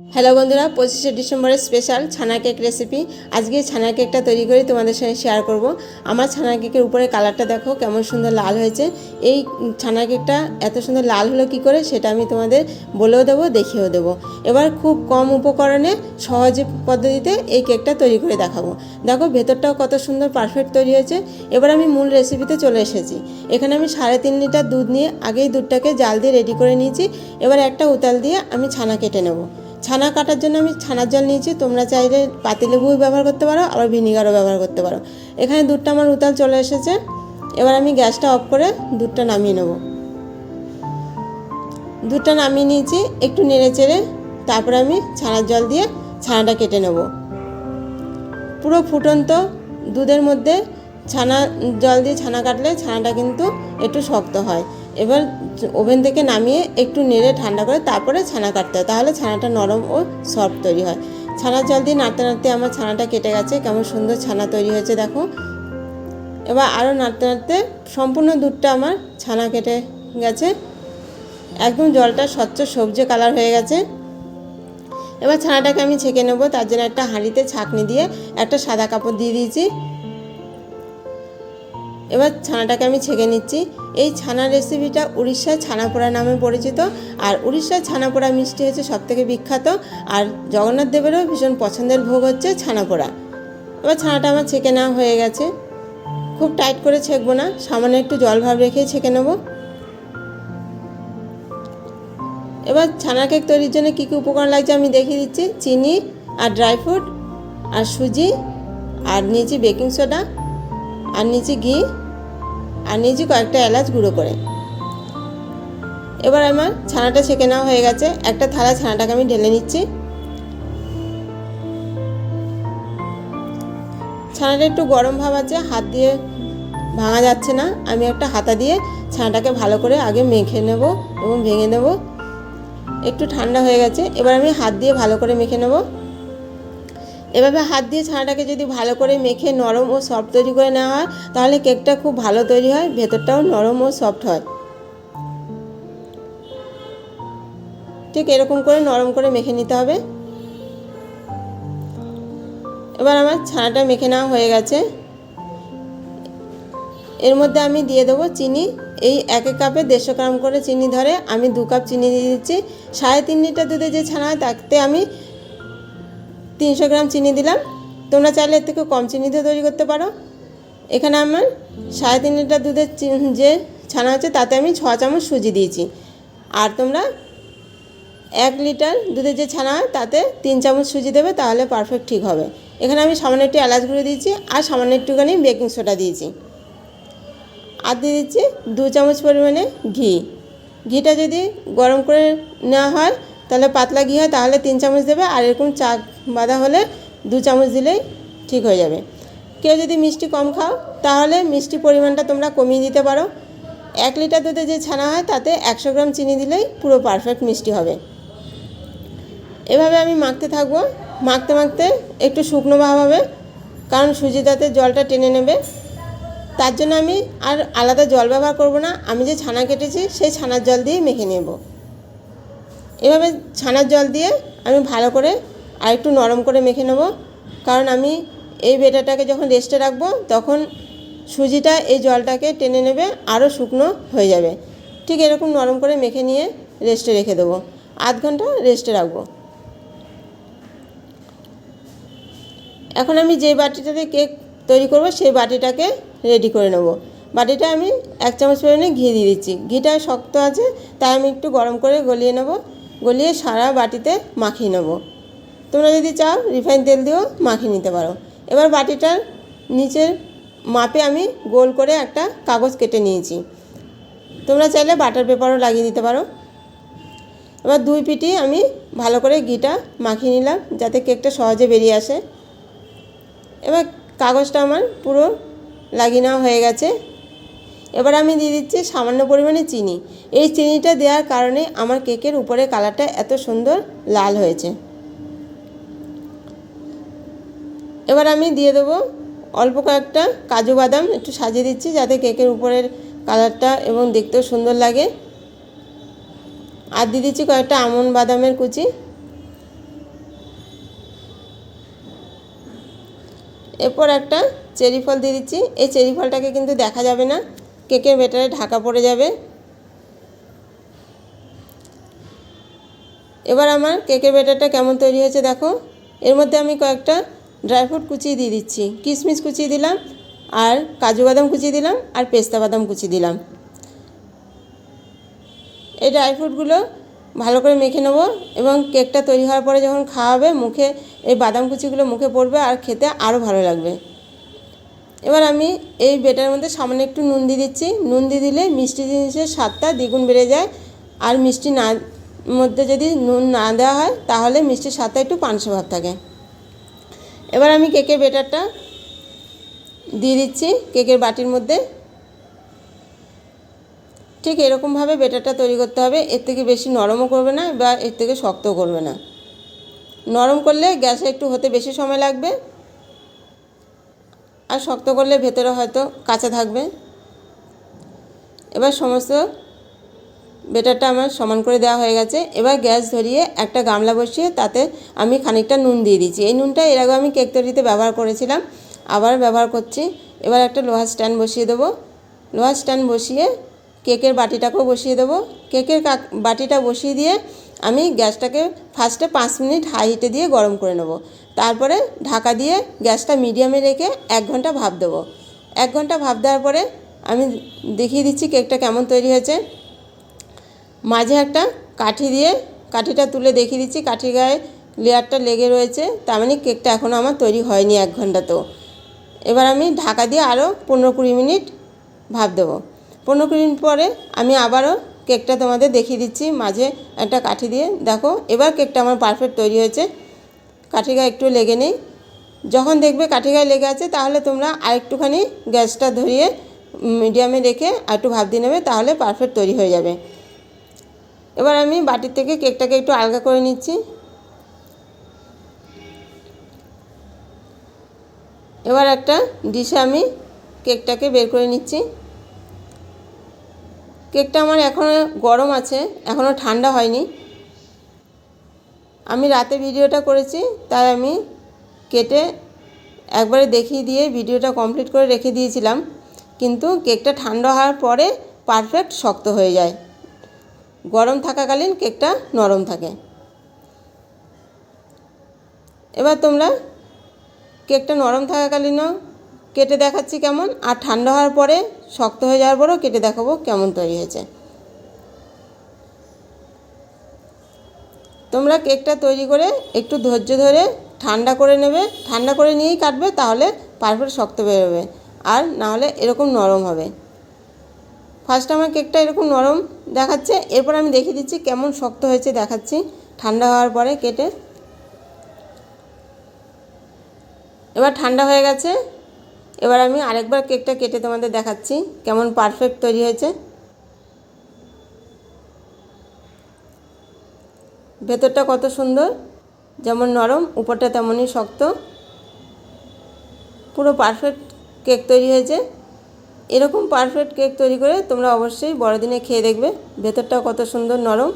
Hello বন্ধুরা, পঁচিশে ডিসেম্বরের স্পেশাল ছানা কেক রেসিপি আজকে ছানা কেকটা তৈরি করে তোমাদের সঙ্গে শেয়ার করব। আমার ছানা কেকের উপরে কালারটা দেখো, কেমন সুন্দর লাল হয়েছে। এই ছানা কেকটা এত সুন্দর লাল হলো কি করে, সেটা আমি তোমাদের বলেও দেবো, দেখিয়েও দেবো। এবার খুব কম উপকরণে, সহজ পদ্ধতিতে এই কেকটা তৈরি করে দেখাবো। দেখো, ভেতরটাও কত সুন্দর পারফেক্ট তৈরি হয়েছে। এবার আমি মূল রেসিপিতে চলে এসেছি। এখানে আমি সাড়ে তিন লিটার দুধ নিয়ে আগেই দুধটাকে জাল দিয়ে রেডি করে নিয়েছি। এবার একটা উতাল দিয়ে আমি ছানা কেটে নেব। ছানা কাটার জন্য আমি ছানার জল নিয়েছি। তোমরা চাইলে পাতিলেবুও ব্যবহার করতে পারো, আবার ভিনিগারও ব্যবহার করতে পারো। এখানে দুধটা আমার উতাল চলে এসেছে। এবার আমি গ্যাসটা অফ করে দুধটা নামিয়ে নেব। দুধটা নামিয়ে নিয়েছি, একটু নেড়ে চেড়ে তারপরে আমি ছানার জল দিয়ে ছানাটা কেটে নেব। পুরো ফুটন্ত দুধের মধ্যে ছানা জল দিয়ে ছানা কাটলে ছানাটা কিন্তু একটু শক্ত হয়। এবার ওভেন থেকে নামিয়ে একটু নেড়ে ঠান্ডা করে তারপরে ছানা কাটতে হয়। তাহলে ছানাটা নরম ও সফট তৈরি হয়। ছানার জল দিয়ে নাড়তে নাড়তে আমার ছানাটা কেটে গেছে। কেমন সুন্দর ছানা তৈরি হয়েছে, দেখো। এবার আরও নাড়তে নাড়তে সম্পূর্ণ দুধটা আমার ছানা কেটে গেছে। একদম জলটা স্বচ্ছ সবজি কালার হয়ে গেছে। এবার ছানাটাকে আমি ছেঁকে নেব। তার জন্য একটা হাঁড়িতে ছাঁকনি দিয়ে একটা সাদা কাপড় দিয়ে দিয়েছি। এবার ছানাটাকে আমি ছেঁকে নিচ্ছি। এই ছানা রেসিপিটা উড়িষ্যার ছানাপোড়া নামে পরিচিত। আর উড়িষ্যার ছানাপোড়া মিষ্টি হচ্ছে সবথেকে বিখ্যাত। আর জগন্নাথ দেবেরও ভীষণ পছন্দের ভোগ হচ্ছে ছানাপোড়া। এবার ছানাটা আমার ছেঁকে নেওয়া হয়ে গেছে। খুব টাইট করে ছেঁকবো না, সামান্য একটু জল ভাব রেখে ছেঁকে নেব। এবার ছানা কেক তৈরির জন্য কী কী উপকরণ লাগছে আমি দেখিয়ে দিচ্ছি। চিনি আর ড্রাই ফ্রুট আর সুজি আর নিয়েছি বেকিং সোডা আর নিচে ঘি আর নিচে কয়েকটা এলাচ গুঁড়ো করে। এবার আমার ছানাটা ছেঁকে নেওয়া হয়ে গেছে। একটা থালা ছানাটাকে আমি ঢেলে নিচ্ছি। ছানাটা একটু গরম ভাব আছে, হাত দিয়ে ভাঙা যাচ্ছে না। আমি একটা হাতা দিয়ে ছানাটাকে ভালো করে আগে মেখে নেব এবং ভেঙে নেব। একটু ঠান্ডা হয়ে গেছে। এবার আমি হাত দিয়ে ভালো করে মেখে নেব। এভাবে হাত দিয়ে ছানাটাকে যদি ভালো করে মেখে নরম ও সফট তৈরি করে নেওয়া হয়, তাহলে কেকটা খুব ভালো তৈরি হয়, ভেতরটাও নরম ও সফট হয়। ঠিক এরকম করে নরম করে মেখে নিতে হবে। এবার আমার ছানাটা মেখে নেওয়া হয়ে গেছে। এর মধ্যে আমি দিয়ে দেবো চিনি। এই এক এক কাপে দেড়শো গ্রাম করে চিনি ধরে আমি দু কাপ চিনি দিয়ে দিচ্ছি। সাড়ে তিন লিটার দুধে যে ছানা হয়, তাতে আমি তিনশো গ্রাম চিনি দিলাম। তোমরা চাইলে এর থেকে কম চিনি দিয়ে তৈরি করতে পারো। এখানে আমার সাড়ে তিন লিটার দুধের যে ছানা আছে, তাতে আমি ছ চামচ সুজি দিয়েছি। আর তোমরা এক লিটার দুধের যে ছানা হয়, তাতে তিন চামচ সুজি দেবে, তাহলে পারফেক্ট ঠিক হবে। এখানে আমি সামান্য একটু এলাচ গুঁড়ো দিয়েছি, আর সামান্য একটুখানি বেকিং সোডা দিয়েছি। আর দিয়ে দিচ্ছি দু চামচ পরিমাণে ঘি। ঘিটা যদি গরম করে নেওয়া হয়, তাহলে পাতলা ঘি হয়, তাহলে তিন চামচ দেবে, আর এরকম চা বাঁধা হলে দু চামচ দিলেই ঠিক হয়ে যাবে। কেউ যদি মিষ্টি কম খাও, তাহলে মিষ্টি পরিমাণটা তোমরা কমিয়ে দিতে পারো। এক লিটার দুধে যে ছানা হয়, তাতে একশো গ্রাম চিনি দিলেই পুরো পারফেক্ট মিষ্টি হবে। এভাবে আমি মাখতে থাকব। মাখতে মাখতে একটু শুকনো ভাব হবে, কারণ সুজি সুজিটাতে জলটা টেনে নেবে। তার জন্য আমি আর আলাদা জল ব্যবহার করব না। আমি যে ছানা কেটেছি, সেই ছানার জল দিয়েই মেখে নেব। এভাবে ছানার জল দিয়ে আমি ভালো করে আর একটু নরম করে মেখে নেব। কারণ আমি এই বেটাটাকে যখন রেস্টে রাখব, তখন সুজিটা এই জলটাকে টেনে নেবে আরও শুকনো হয়ে যাবে। ঠিক এরকম নরম করে মেখে নিয়ে রেস্টে রেখে দেবো। আধ ঘণ্টা রেস্টে রাখব। এখন আমি যে বাটিটাতে কেক তৈরি করব, সেই বাটিটাকে রেডি করে নেব। বাটিটা আমি এক চামচ পরিমাণে ঘি দিয়ে দিচ্ছি। ঘিটা শক্ত আছে, তাই আমি একটু গরম করে গলিয়ে নেব। গলিয়ে সারা বাটিতে মাখিয়ে নেব। তোমরা যদি চাও রিফাইন তেল দিয়েও মাখিয়ে নিতে পারো। এবার বাটিটার নিচের মাপে আমি গোল করে একটা কাগজ কেটে নিয়েছি। তোমরা চাইলে বাটার পেপারও লাগিয়ে দিতে পারো। এবার দুই পিটি আমি ভালো করে ঘিটা মাখিয়ে নিলাম যাতে কেকটা সহজে বেরিয়ে আসে। এবার কাগজটা আমার পুরো লাগিয়ে নেওয়া হয়ে গেছে। এবার আমি দিয়ে দিচ্ছি সামান্য পরিমাণে চিনি। এই চিনিটা দেওয়ার কারণে আমার কেকের উপরে কালারটা এত সুন্দর লাল হয়েছে। এবার আমি দিয়ে দেবো অল্প কয়েকটা কাজু বাদাম, একটু সাজিয়ে দিচ্ছি যাতে কেকের উপরের কালারটা এবং দেখতেও সুন্দর লাগে। আর দিয়ে দিচ্ছি কয়েকটা আমন বাদামের কুচি। এরপর একটা চেরি ফল দিয়ে দিচ্ছি। এই চেরি ফলটাকে কিন্তু দেখা যাবে না, কেকের বেটারে ঢাকা পড়ে যাবে। এবার আমার কেকের বেটারটা কেমন তৈরি হয়েছে দেখো। এর মধ্যে আমি কয়েকটা ড্রাই ফ্রুট কুচিয়ে দিয়ে দিচ্ছি, কিশমিশ কুচিয়ে দিলাম, আর কাজু বাদাম কুচিয়ে দিলাম, আর পেস্তা বাদাম কুচিয়ে দিলাম। এই ড্রাই ফ্রুটগুলো ভালো করে মেখে নেব এবং কেকটা তৈরি হওয়ার পরে যখন খাওয়াবে মুখে এই বাদাম কুচিগুলো মুখে পড়বে আর খেতে আরও ভালো লাগবে। এবার আমি এই বেটার মধ্যে সামান্য একটু নুন দিয়ে দিচ্ছি। নুন দিয়ে দিলে মিষ্টি জিনিসের স্বাদটা দ্বিগুণ বেড়ে যায়। আর মিষ্টি না, মধ্যে যদি নুন না দেওয়া হয়, তাহলে মিষ্টির স্বাদটা একটু পানসে ভাব থাকে। এবার আমি কেকের বেটারটা দিয়ে দিচ্ছি কেকের বাটির মধ্যে। ঠিক এরকমভাবে বেটারটা তৈরি করতে হবে। এর থেকে বেশি নরমও করবে না বা এর থেকে শক্তও করবে না। নরম করলে গ্যাসে একটু হতে বেশি সময় লাগবে। আর শক্ত করলে ভেতরে হয়তো কাঁচা থাকবে। এবার সমস্ত বেটারটা আমার সমান করে দেওয়া হয়ে গেছে। এবার গ্যাস ধরিয়ে একটা গামলা বসিয়ে তাতে আমি খানিকটা নুন দিয়ে দিচ্ছি। এই নুনটা এর আগে আমি কেক তৈরিতে ব্যবহার করেছিলাম, আবার ব্যবহার করছি। এবার একটা লোহার স্ট্যান্ড বসিয়ে দেবো। লোহার স্ট্যান্ড বসিয়ে কেকের বাটিটাকেও বসিয়ে দেবো। কেকের কাক বাটিটা বসিয়ে দিয়ে আমি গ্যাসটাকে ফার্স্টে পাঁচ মিনিট হাই হিটে দিয়ে গরম করে নেব। তারপরে ঢাকা দিয়ে গ্যাসটা মিডিয়ামে রেখে এক ঘণ্টা ভাপ দেবো। এক ঘণ্টা ভাপ দেওয়ার পরে আমি দেখিয়ে দিচ্ছি কেকটা কেমন তৈরি হয়েছে। মাঝে একটা কাঠি দিয়ে, কাঠিটা তুলে দেখিয়ে দিচ্ছি। কাঠির গায়ে লেয়ারটা লেগে রয়েছে। তার মানে কেকটা এখনও আমার তৈরি হয়নি এক ঘন্টাতেও। এবার আমি ঢাকা দিয়ে আরও পনেরো কুড়ি মিনিট ভাপ দেবো। পনেরো কুড়ি মিনিট পরে আমি আবারও কেকটা তোমাদের দেখিয়ে দিচ্ছি। মাঝে একটা কাঠি দিয়ে। দেখো, এবার কেকটা আমার পারফেক্ট তৈরি হয়েছে। কাঠি গায়ে একটু লেগে নেই। যখন দেখবে কাঠি গায়ে লেগে আছে, তাহলে তোমরা আরেকটুখানি গ্যাসটা ধরিয়ে মিডিয়ামে রেখে আর একটু ভাপ দিয়ে নেবে, তাহলে পারফেক্ট তৈরি হয়ে যাবে। এবার আমি বাটির থেকে কেকটাকে একটু আলগা করে নিচ্ছি। এবার একটা ডিশে আমি কেকটাকে বের করে নিচ্ছি। কেকটা আমার এখনও গরম আছে এখনও ঠান্ডা হয়নি। আমি রাতে ভিডিওটা করেছি, তাই আমি কেটে একবারে দেখিয়ে দিয়ে ভিডিওটা কমপ্লিট করে রেখে দিয়েছিলাম। কিন্তু কেকটা ঠান্ডা হওয়ার পরে পারফেক্ট শক্ত হয়ে যায়। গরম থাকাকালীন কেকটা নরম থাকে। এবার তোমরা কেকটা নরম থাকাকালীনও কেটে দেখাচ্ছি কেমন, আর ঠান্ডা হওয়ার পরে, শক্ত হয়ে যাওয়ার পরেও কেটে দেখাবো কেমন তৈরি হয়েছে। তোমরা কেকটা তৈরি করে একটু ধৈর্য ধরে ঠান্ডা করে নেবে, ঠান্ডা করে নিয়েই কাটবে, তাহলে পারফেক্ট শক্ত বেরোবে, আর নাহলে এরকম নরম হবে। ফার্স্ট আমার কেকটা এরকম নরম দেখাচ্ছে, এরপর আমি দেখিয়ে দিচ্ছি কেমন শক্ত হয়েছে দেখাচ্ছি। ঠান্ডা হওয়ার পরে কেটে। এবার ঠান্ডা হয়ে গেছে, এবার আমি আরেকবার কেকটা কেটে তোমাদের দেখাচ্ছি, কেমন পারফেক্ট তৈরি হয়েছে। ভেতরটা কত সুন্দর, যেমন নরম, উপরটা তেমনই শক্ত। পুরো পারফেক্ট কেক তৈরি হয়েছে। এরকম পারফেক্ট কেক তৈরি করে তোমরা অবশ্যই বড়দিনে খেয়ে দেখবে। ভেতরটাও কত সুন্দর নরম।